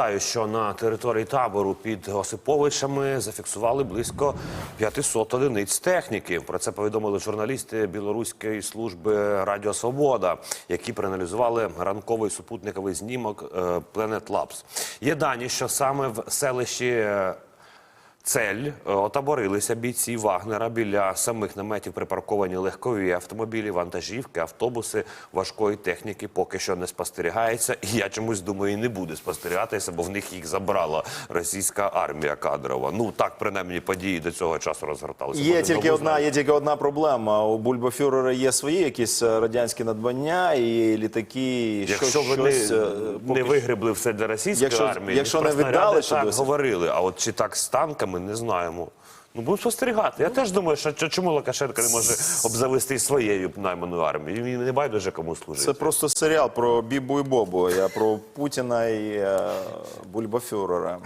Знаю, що на території табору під Осиповичами зафіксували близько 500 одиниць техніки. Про це повідомили журналісти білоруської служби Радіо Свобода, які проаналізували ранковий супутниковий знімок е, Planet Labs. Є дані, що саме в селищі. Цель е, отаборилися бійці Вагнера біля самих наметів припарковані легкові автомобілі, вантажівки, автобуси важкої техніки поки що не спостерігається. І я чомусь думаю, і не буде спостерігатися, бо в них їх забрала російська армія кадрова. Ну так принаймні події до цього часу розгорталися. Є тільки одна, є тільки одна проблема. У Бульбафюрера є свої якісь е, радянські надбання і літаки. Якщо щось, вони щось, е, не вигребли все для російської Якщо- армії, якщо не віддали так говорили. А от чи так з танками, не знаємо. Ну, будемо спостерігати. Я теж думаю, що чому Лукашенко не може обзавести своєю найманою армією? Він не байдуже кому служити. Це просто серіал про Бібу і Бобу. Я про Путіна і е, Бульбафюрера.